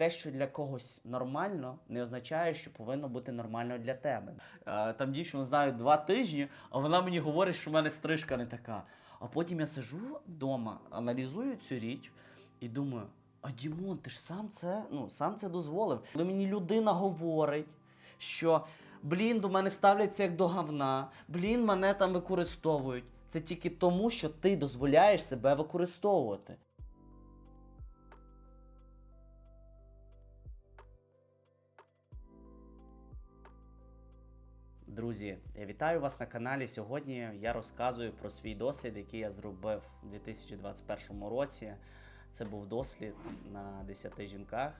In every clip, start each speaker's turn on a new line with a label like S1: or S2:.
S1: те, що для когось нормально, не означає, що повинно бути нормально для тебе. Е, Там дівчину знаю два тижні, а вона мені говорить, що в мене стрижка не така. А потім я сижу вдома, аналізую цю річ і думаю: а Дімон, ти ж сам це, ну, сам це дозволив. Коли мені людина говорить, що блін, до мене ставляться як до говна, блін, мене там використовують. Це тільки тому, що ти дозволяєш себе використовувати. Друзі, я вітаю вас на каналі. Сьогодні я розказую про свій досвід, який я зробив у 2021 році. Це був дослід на 10 жінках.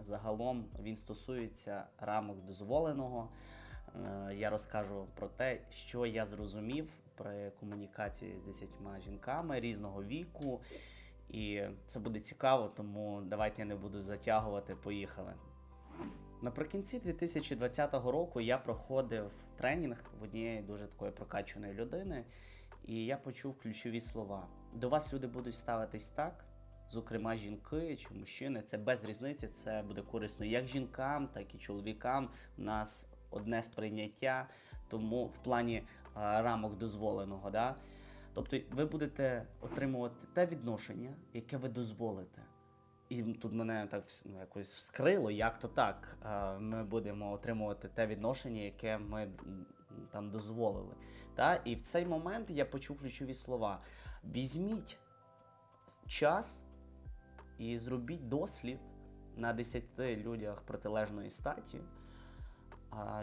S1: Загалом він стосується рамок дозволеного. Е, Я розкажу про те, що я зрозумів при комунікації з 10 жінками різного віку. І це буде цікаво, тому давайте я не буду затягувати. Поїхали. Наприкінці 2020 року я проходив тренінг в однієї дуже такої прокачаної людини, і я почув ключові слова. До вас люди будуть ставитись так, зокрема жінки чи мужчини. Це без різниці, це буде корисно як жінкам, так і чоловікам. У нас одне сприйняття, тому в плані е, рамок дозволеного. Да? Тобто ви будете отримувати те відношення, яке ви дозволите. І тут мене так ну, якось вскрило, як то так. Е, Ми будемо отримувати те відношення, яке ми там дозволили. Та? І в цей момент я почув ключові слова: візьміть час і зробіть дослід на 10 людях протилежної статі,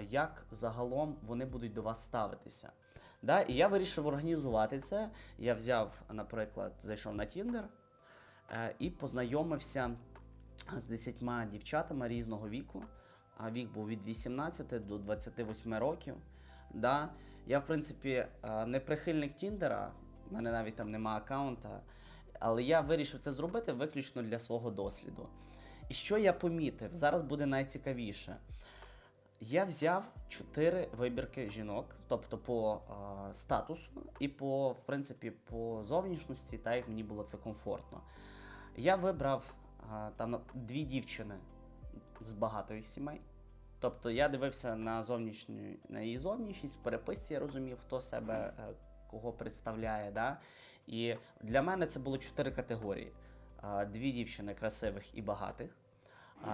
S1: як загалом вони будуть до вас ставитися. Да? І я вирішив організувати це. Я взяв, наприклад, зайшов на е, і познайомився з 10 дівчатами різного віку. А вік був від 18 до 28 років. Да? Я, в принципі, е, не прихильник Тіндера, в мене навіть там нема аккаунта, але я вирішив це зробити виключно для свого досліду. І що я помітив? Зараз буде найцікавіше. Я взяв чотири вибірки жінок, тобто по е, статусу і по, в принципі, по зовнішності, так як мені було це комфортно. Я вибрав там дві дівчини з багатих сімей. Тобто я дивився на зовнішню на її зовнішність, в переписці я розумів, хто себе е, кого представляє. Да? І для мене це було чотири категорії: дві дівчини красивих і багатих.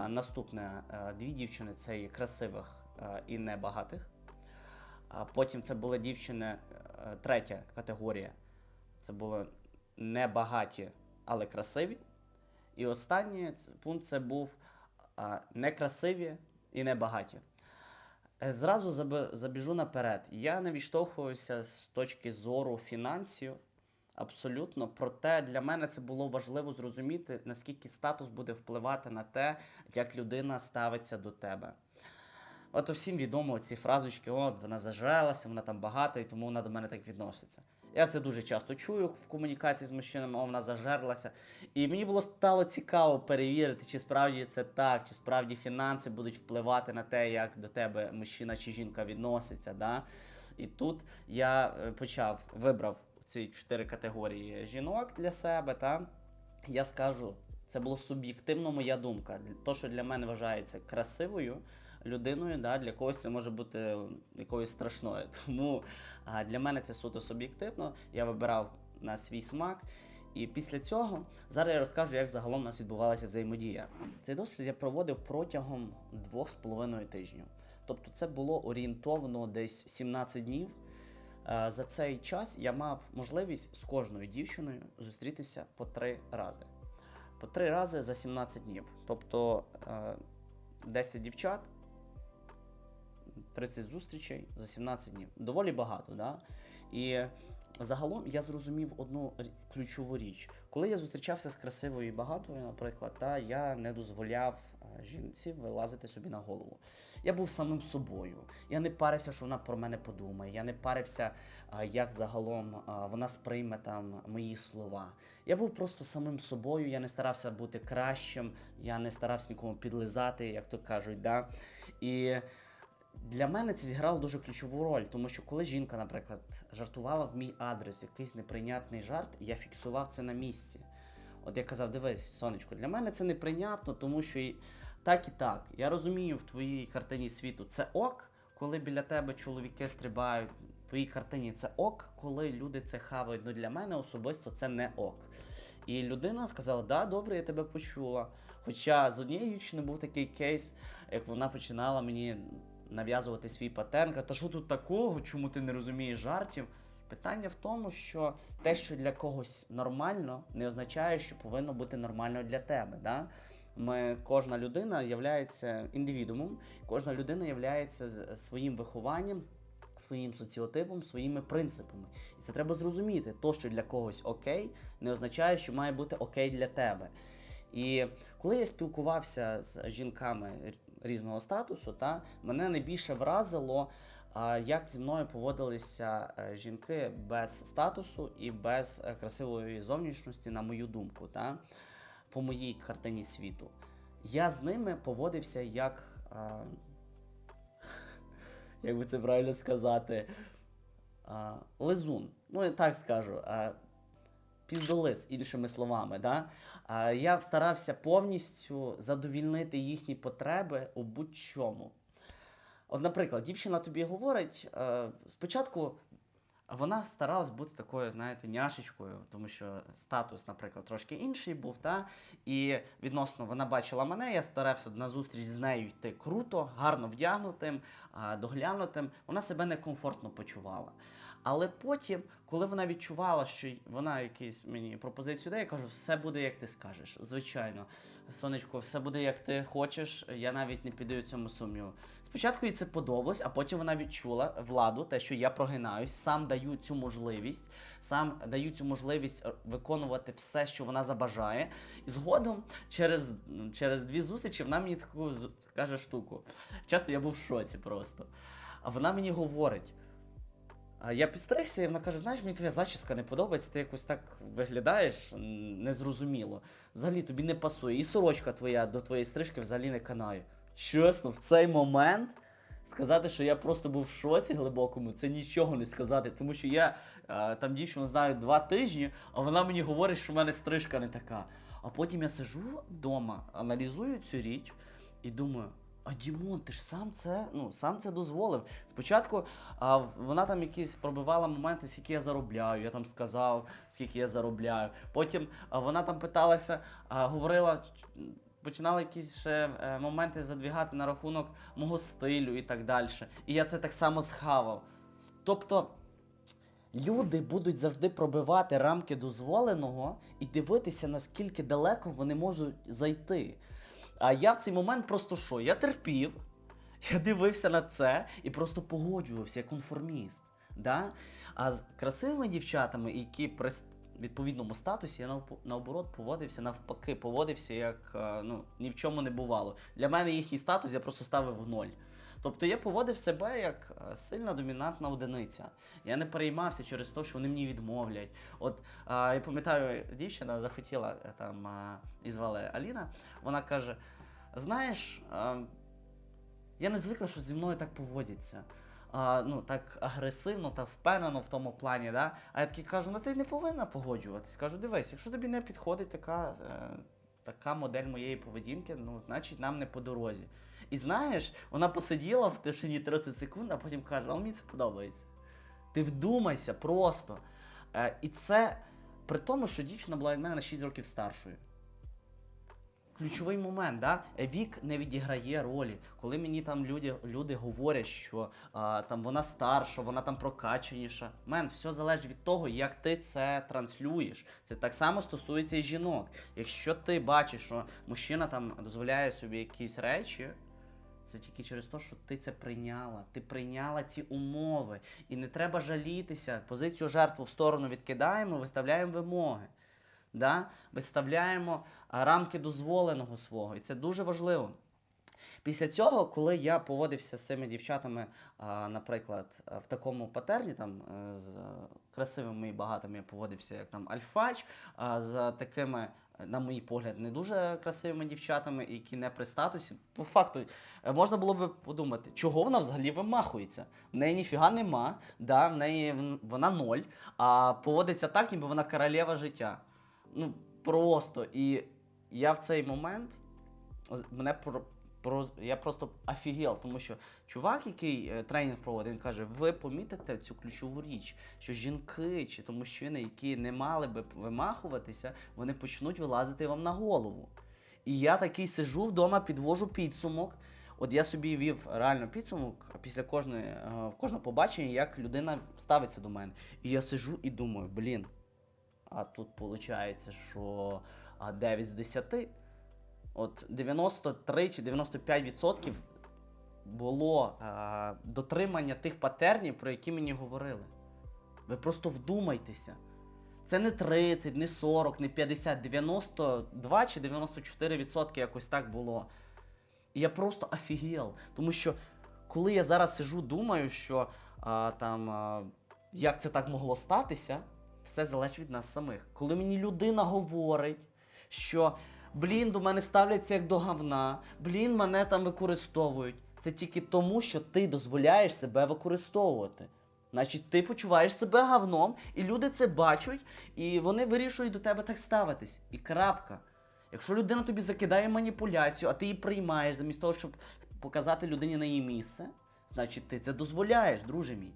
S1: Наступне е, дві дівчини це є красивих е, і небагатих. Потім це були дівчини, третя категорія. Це були небагаті, але красиві. І останній пункт це був некрасиві і небагаті. Е, Зразу забіжу наперед. Я не відштовхуюся з точки зору фінансів. Абсолютно, проте для мене це було важливо зрозуміти, наскільки статус буде впливати на те, як людина ставиться до тебе. От всім відомо ці фразочки: от вона зажралася, вона там багата, і тому вона до мене так відноситься. Я це дуже часто чую в комунікації з мужчинами, о, вона зажерлася. І мені було стало цікаво перевірити, чи справді це так, чи справді фінанси будуть впливати на те, як до тебе мужчина чи жінка відноситься. Да? І тут я е, почав вибрав ці чотири категорії жінок для себе. Та? Я скажу, це було суб'єктивно моя думка. То, що для мене вважається красивою людиною, да, для когось це може бути якоюсь страшною. Тому для мене це суто суб'єктивно. Я вибирав на свій смак. І після цього зараз я розкажу, як загалом у нас відбувалася взаємодія. Цей дослід я проводив протягом двох з половиною тижнів. Тобто це було орієнтовно десь 17 днів. Е, За цей час я мав можливість з кожною дівчиною зустрітися по три рази. По три рази за 17 днів. Тобто е, 10 дівчат, 30 зустрічей за 17 днів. Доволі багато, да? І загалом я зрозумів одну ключову річ. Коли я зустрічався з красивою і багатою, наприклад, та я не дозволяв е, жінці вилазити собі на голову. Я був самим собою. Я не парився, що вона про мене подумає. Я не парився, як загалом вона сприйме там мої слова. Я був просто самим собою. Я не старався бути кращим, я не старався нікому підлизати, як то кажуть. Да? І для мене це зіграло дуже ключову роль, тому що коли жінка, наприклад, жартувала в мій адрес якийсь неприйнятний жарт, я фіксував це на місці. От я казав, дивись, сонечко, для мене це неприйнятно, тому що і так і так. Я розумію, в твоїй картині світу це ок, коли біля тебе чоловіки стрибають. В твоїй картині це ок, коли люди це хавають. Ну для мене особисто це не ок. І людина сказала: Да, добре, я тебе почула. Хоча з однією дівчиною був такий кейс, як вона починала мені нав'язувати свій паттерн. каже, Та що тут такого? Чому ти не розумієш жартів? Питання в тому, що те, що для когось нормально, не означає, що повинно бути нормально для тебе. Да? Ми, кожна людина є індивідуумом, кожна людина є своїм вихованням, своїм соціотипом, своїми принципами. І це треба зрозуміти. То, що для когось окей, не означає, що має бути окей для тебе. І коли я спілкувався з жінками різного статусу, та мене найбільше вразило, як зі мною поводилися е, жінки без статусу і без е, красивої зовнішності, на мою думку, та, по моїй картині світу. Я з ними поводився як. Як би це правильно сказати? Лизун. Ну, я так скажу. Піздолис, іншими словами. Да? Я старався повністю задовільнити їхні потреби у будь-чому. От, наприклад, дівчина тобі говорить, е, спочатку вона старалась бути такою, знаєте, няшечкою, тому що статус, наприклад, трошки інший був, та? і відносно вона бачила мене, я старався на зустріч з нею йти круто, гарно вдягнутим, доглянутим. Вона себе некомфортно почувала. Але потім, коли вона відчувала, що вона якийсь мені пропозицію дає, я кажу, все буде як ти скажеш. Звичайно, сонечко, все буде як ти хочеш. Я навіть не піддаю цьому сумніву. Спочатку їй це подобалось, а потім вона відчула владу, те, що я прогинаюсь, сам даю цю можливість, сам даю цю можливість е, виконувати все, що вона забажає. І згодом, через, через дві зустрічі, вона мені таку каже штуку. Часто я був в шоці просто. А вона мені говорить. А я підстригся, і вона каже: знаєш, мені твоя зачіска не подобається, ти якось так виглядаєш незрозуміло. Взагалі тобі не пасує. І сорочка твоя до твоєї стрижки взагалі не канає. Чесно, в цей момент сказати, що я просто був в шоці глибокому, це нічого не сказати. Тому що я там дівчину знаю два тижні, а вона мені говорить, що в мене стрижка не така. А потім я сижу вдома, аналізую цю річ і думаю. А Дімон, ти ж сам це, ну, сам це дозволив. Спочатку а, вона там якісь пробивала моменти, скільки я заробляю. Я там сказав, скільки я заробляю. Потім а, вона там питалася, а, говорила, починала якісь ще е, моменти задвігати на рахунок мого стилю і так далі. І я це так само схавав. Тобто. Люди будуть завжди пробивати рамки дозволеного і дивитися, наскільки далеко вони можуть зайти. А я в цей момент просто що? Я терпів, я дивився на це і просто погоджувався як конформіст. Да? А з красивими дівчатами, які при відповідному статусі, я наоборот поводився навпаки, поводився як е, ну, ні в чому не бувало. Для мене їхній статус я просто ставив в ноль. Тобто я поводив себе як е, сильна домінантна одиниця. Я не переймався через те, що вони мені відмовлять. От е, я пам'ятаю, дівчина захотіла е, там і звали Аліна. Вона каже: Знаєш, я не звикла, що зі мною так поводяться. А, ну, так агресивно та впевнено в тому плані, да? А я такий кажу, ну ти не повинна погоджуватись. Кажу, дивись, якщо тобі не підходить така, е, така модель моєї поведінки, ну, значить нам не по дорозі. І знаєш, вона посиділа в тишині 30 секунд, а потім каже, але мені це подобається. Ти вдумайся просто. Е, і це при тому, що дівчина була від мене на 6 років старшою. Ключовий момент, да? Вік не відіграє ролі. Коли мені там люди, люди говорять, що а, там вона старша, вона там прокачаніша. Мен, все залежить від того, як ти це транслюєш. Це так само стосується і жінок. Якщо ти бачиш, що мужчина там дозволяє собі якісь речі, це тільки через те, що ти це прийняла. Ти прийняла ці умови. І не треба жалітися. Позицію жертву в сторону відкидаємо, виставляємо вимоги. Да? Виставляємо рамки дозволеного свого. І це дуже важливо. Після цього, коли я поводився з цими дівчатами, наприклад, в такому патерні, там е, з е, красивими і багатими я поводився, як там Альфач, з такими, е, на мій погляд, не дуже красивими дівчатами, які не при статусі. По факту, можна було би подумати, чого вона взагалі вимахується. В неї ніфіга нема, да, в неї вона ноль, а поводиться так, ніби вона королева життя. Ну, просто. І я в цей момент мене про, про я просто офігел, тому що чувак, який е, тренінг проводить, він каже: ви помітите цю ключову річ, що жінки чи то мужчини, які не мали би вимахуватися, вони почнуть вилазити вам на голову. І я такий сижу вдома, підвожу підсумок. От я собі вів реально підсумок після кожної, е, кожного побачення, як людина ставиться до мене. І я сижу і думаю, блін, а тут виходить, що 9 з 10. От 93 чи 95% було е, дотримання тих патернів, про які мені говорили. Ви просто вдумайтеся. Це не 30, не 40, не 50, 92 чи 94% якось так було. І я просто офігел. Тому що коли я зараз сижу, думаю, що а, там, а, як це так могло статися, все залежить від нас самих. Коли мені людина говорить, що блін, до мене ставляться як до говна, блін, мене там використовують. Це тільки тому, що ти дозволяєш себе використовувати. Значить, ти почуваєш себе говном, і люди це бачать, і вони вирішують до тебе так ставитись. І крапка. Якщо людина тобі закидає маніпуляцію, а ти її приймаєш замість того, щоб показати людині на її місце, значить ти це дозволяєш, друже мій.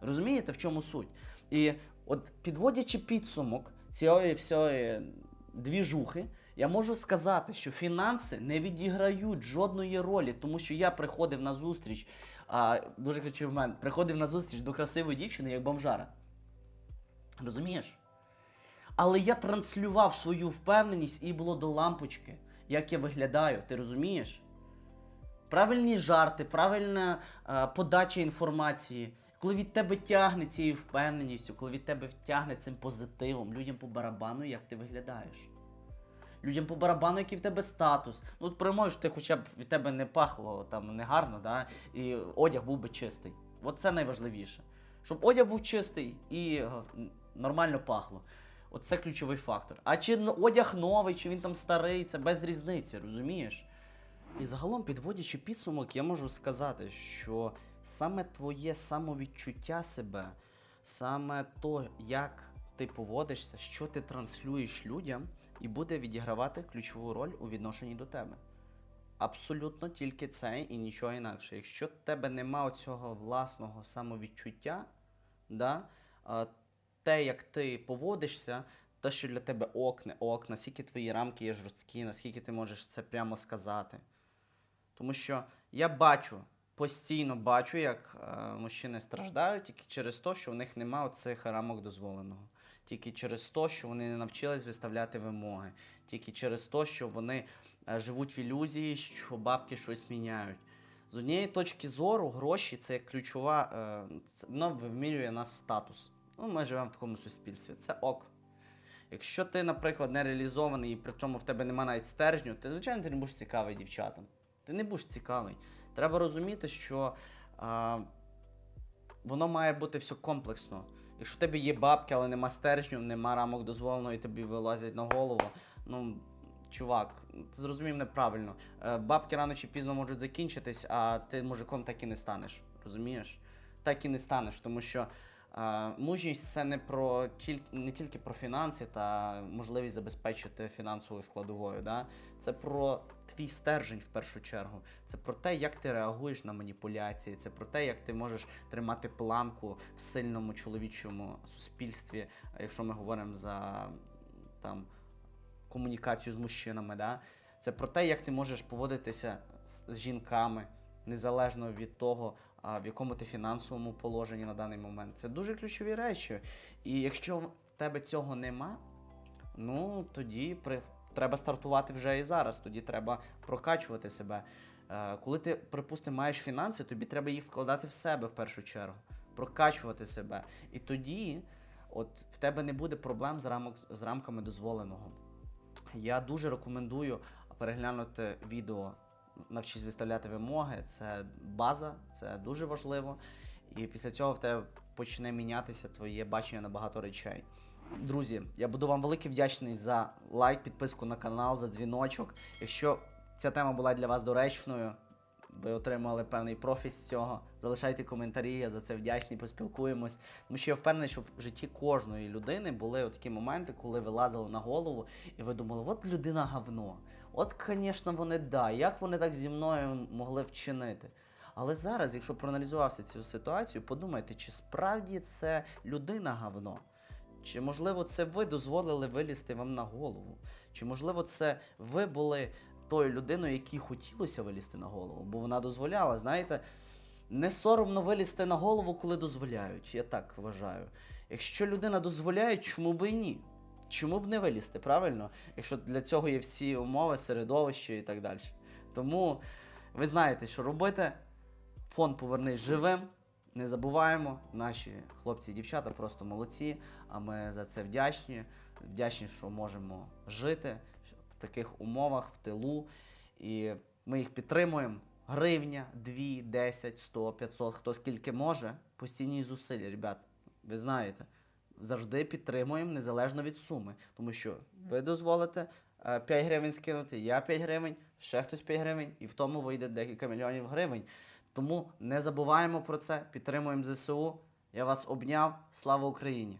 S1: Розумієте, в чому суть? І от підводячи підсумок цієї всієї двіжухи, я можу сказати, що фінанси не відіграють жодної ролі, тому що я приходив на зустріч, а, дуже ключовий момент, приходив на зустріч до красивої дівчини як бомжара. Розумієш? Але я транслював свою впевненість і було до лампочки, як я виглядаю, ти розумієш? Правильні жарти, правильна е, подача інформації. Коли від тебе тягне цією впевненістю, коли від тебе тягне цим позитивом, людям по барабану, як ти виглядаєш. Людям по барабану, який в тебе статус. Ну, от приймаєш, ти хоча б від тебе не пахло там негарно, да? і одяг був би чистий. От це найважливіше. Щоб одяг був чистий і е, нормально пахло. Оце ключовий фактор. А чи одяг новий, чи він там старий, це без різниці, розумієш? І загалом, підводячи підсумок, я можу сказати, що саме твоє самовідчуття себе, саме то, як ти поводишся, що ти транслюєш людям, і буде відігравати ключову роль у відношенні до тебе. Абсолютно тільки це і нічого інакше. Якщо в тебе нема цього власного самовідчуття, да, те, як ти поводишся, те, що для тебе ок, не ок, наскільки твої рамки є жорсткі, наскільки ти можеш це прямо сказати. Тому що я бачу, постійно бачу, як е, мужчини страждають тільки через те, що в них немає цих рамок дозволеного. Тільки через те, що вони не навчились виставляти вимоги, тільки через те, що вони е, живуть в ілюзії, що бабки щось міняють. З однієї точки зору, гроші це як ключова, е, воно вимірює нас статус. Ну, ми живемо в такому суспільстві. Це ок. Якщо ти, наприклад, не реалізований і при цьому в тебе немає навіть стержню, ти, звичайно, ти не будеш цікавий дівчатам. Ти не будеш цікавий. Треба розуміти, що а, воно має бути все комплексно. Якщо в тебе є бабки, але нема стержню, нема рамок дозволеного і тобі вилазять на голову, ну. Чувак, ти зрозумів неправильно. Е, Бабки рано чи пізно можуть закінчитись, а ти мужиком так і не станеш. Розумієш? Так і не станеш, тому що мужність це не про не тільки про фінанси та можливість забезпечити фінансовою складовою. Да? Це про твій стержень в першу чергу. Це про те, як ти реагуєш на маніпуляції, це про те, як ти можеш тримати планку в сильному чоловічому суспільстві, якщо ми говоримо за там комунікацію з мужчинами. Да? Це про те, як ти можеш поводитися з жінками, незалежно від того, в якому ти фінансовому положенні на даний момент. Це дуже ключові речі. І якщо в тебе цього нема, ну тоді при... треба стартувати вже і зараз. Тоді треба прокачувати себе. Е, Коли ти, припустимо, маєш фінанси, тобі треба їх вкладати в себе в першу чергу, прокачувати себе. І тоді от в тебе не буде проблем з, рамок, з рамками дозволеного. Я дуже рекомендую переглянути відео Навчись виставляти вимоги. Це база, це дуже важливо. І після цього в тебе почне мінятися твоє бачення на багато речей. Друзі, я буду вам великий вдячний за лайк, підписку на канал, за дзвіночок. Якщо ця тема була для вас доречною, ви отримали певний профіт з цього. Залишайте коментарі, я за це вдячний, поспілкуємось. Тому що я впевнений, що в житті кожної людини були такі моменти, коли ви лазили на голову, і ви думали, от людина говно. От, звісно, вони да, як вони так зі мною могли вчинити. Але зараз, якщо проаналізувався цю ситуацію, подумайте, чи справді це людина говно? Чи можливо це ви дозволили вилізти вам на голову? Чи можливо це ви були тою людиною, якій хотілося вилізти на голову? Бо вона дозволяла, знаєте, не соромно вилізти на голову, коли дозволяють. Я так вважаю. Якщо людина дозволяє, чому б і ні? Чому б не вилізти, правильно? Якщо для цього є всі умови, середовище і так далі. Тому ви знаєте, що робити. Фонд повернись живим. Не забуваємо, наші хлопці і дівчата просто молодці. А ми за це вдячні. Вдячні, що можемо жити таких умовах, в тилу. І ми їх підтримуємо. Гривня, 2, 10, 100, 500, хто скільки може. Постійні зусилля, ребят. Ви знаєте, завжди підтримуємо незалежно від суми. Тому що ви дозволите е, 5 гривень скинути, я 5 гривень, ще хтось 5 гривень, і в тому вийде декілька мільйонів гривень. Тому не забуваємо про це, підтримуємо ЗСУ. Я вас обняв. Слава Україні!